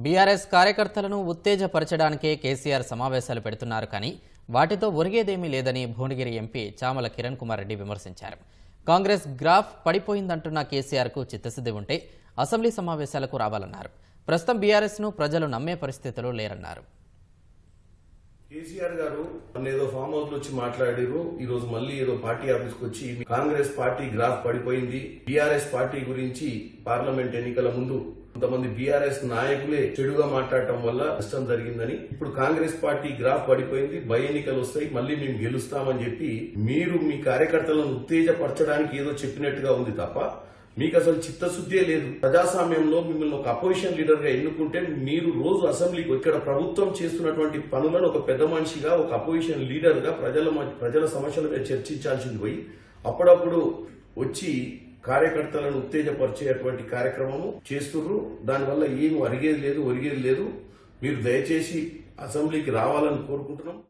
BRS కార్యకర్తలను ఉత్తేజపరచడానికే కేసీఆర్ సమావేశాలు పెడుతున్నారు కానీ వాటితో ఒరిగేదేమీ లేదని భువనగిరి ఎంపీ చామల కిరణ్ కుమార్ రెడ్డి విమర్శించారు. కాంగ్రెస్ గ్రాఫ్ పడిపోయిందంటున్న కేసీఆర్కు చిత్తశుద్ధి ఉంటే అసెంబ్లీ సమావేశాలకు రావాలన్నారు. ప్రస్తుతం బీఆర్ఎస్ను ప్రజలు నమ్మే పరిస్థితిలో లేరన్నారు. కేసీఆర్ గారు ఏదో ఫామ్ హౌస్లో వచ్చి మాట్లాడారు ఈ రోజు మళ్ళీ ఏదో పార్టీ ఆఫీస్కు వచ్చి కాంగ్రెస్ పార్టీ గ్రాఫ్ పడిపోయింది. బీఆర్ఎస్ పార్టీ గురించి పార్లమెంట్ ఎన్నికల ముందు కొంతమంది బీఆర్ఎస్ నాయకులే చెడుగా మాట్లాడటం వల్ల నష్టం జరిగిందని ఇప్పుడు కాంగ్రెస్ పార్టీ గ్రాఫ్ పడిపోయింది. బై ఎన్నికలు వస్తాయి. మళ్ళీ మేము గెలుస్తామని చెప్పి మీరు మీ కార్యకర్తలను ఉత్తేజపరచడానికి ఏదో చెప్పినట్టుగా ఉంది తప్ప మీకు అసలు చిత్తశుద్ధే లేదు. ప్రజాస్వామ్యంలో మిమ్మల్ని ఒక అపోజిషన్ లీడర్గా ఎన్నుకుంటే మీరు రోజు అసెంబ్లీకి ఇక్కడ ప్రభుత్వం చేస్తున్నటువంటి పనులను ఒక పెద్ద మనిషిగా ఒక అపోజిషన్ లీడర్గా ప్రజల మ- ప్రజల సమస్యల మీద చర్చించాల్సింది పోయి అప్పుడప్పుడు వచ్చి కార్యకర్తలను ఉత్తేజపరిచేటువంటి కార్యక్రమము చేస్తుర్రు. దానివల్ల ఏమి అరిగేది లేదు ఒరిగేది లేదు. మీరు దయచేసి అసెంబ్లీకి రావాలని కోరుకుంటున్నాం.